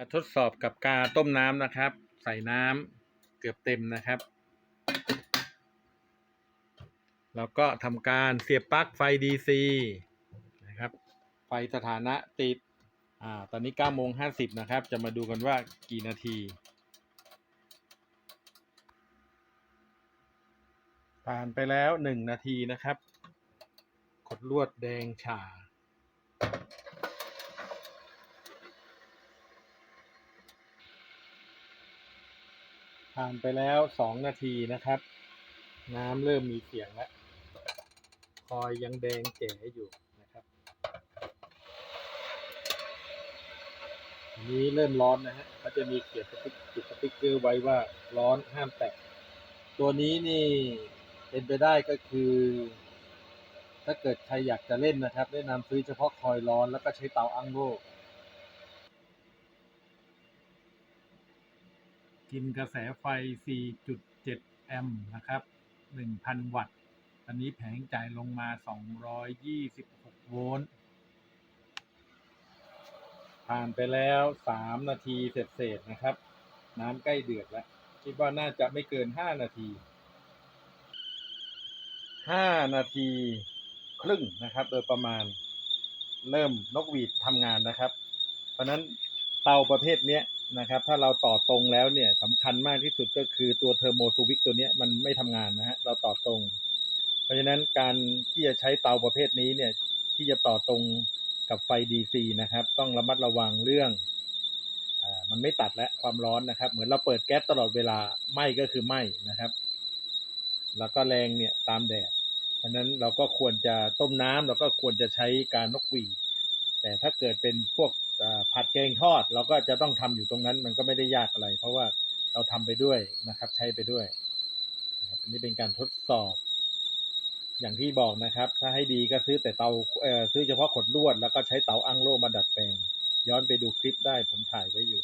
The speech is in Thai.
จะทดสอบกับกาต้มน้ำนะครับ ใส่น้ำเกือบเต็มนะครับ แล้วก็ทำการเสียบปลั๊กไฟ DC นะครับ ไฟสถานะติด อ่า ตอนนี้9โมง50 นะครับ จะมาดูกันว่ากี่นาที ผ่านไปแล้ว 1 นาทีนะครับขดลวดแดงฉ่า ผ่านไปแล้วสองนาทีนะครับ น้ำเริ่มมีเสียงแล้วคอยยังแดงแจ๋อยู่นะครับอันนี้เริ่มร้อนนะฮะเขาจะมีเขียนสติ๊กติดสติ๊กเกอร์ไว้ว่าร้อนห้ามแตะตัวนี้นี่เป็นไปได้ก็คือ ถ้าเกิดใครอยากจะเล่นนะครับ แนะนำซื้อเฉพาะคอยร้อนแล้วก็ใช้เตาอั้งโล กินกระแสไฟ 4.7 แอมป์นะครับ 1,000 วัตต์ตอนนี้แผงจ่ายลงมา 226 โวลต์ผ่านไปแล้ว 3 นาทีเศษๆนะครับ น้ำใกล้เดือดแล้ว คิดว่าน่าจะไม่เกิน 5 นาที 5 นาทีครึ่งนะครับ โดยประมาณเริ่มนกหวีดทำงานนะครับ เพราะนั้นเตาประเภทนี้ นะครับ ถ้าเราต่อตรงแล้วเนี่ยสำคัญมากที่สุดก็คือตัวเทอร์โมซูวิกตัวเนี้ยมันไม่ทำงานนะฮะเราต่อตรง เพราะฉะนั้นการที่จะใช้เตาประเภทนี้เนี่ยที่จะต่อตรงกับไฟ DC นะครับ ต้องระมัดระวังเรื่องอ่ามันไม่ตัดและความร้อนนะครับ เหมือนเราเปิดแก๊สตลอดเวลาไหม้ก็คือไหม้นะครับ แล้วก็แรงเนี่ยตามแดดเพราะฉะนั้นเราก็ควรจะต้มน้ำเราก็ควรจะใช้การนกหวีแต่ถ้าเกิดเป็นพวก ผัดแกงทอดเราก็จะต้องทำอยู่ตรงนั้น มันก็ไม่ได้ยากอะไร เพราะว่าเราทำไปด้วยนะครับ ใช้ไปด้วยนะครับอันนี้เป็นการทดสอบ อย่างที่บอกนะครับ ถ้าให้ดีก็ซื้อแต่เตาเอ่อซื้อเฉพาะขดลวด แล้วก็ใช้เตาอั้งโล่มาดัดแปลง ย้อนไปดูคลิปได้ผมถ่ายไว้อยู่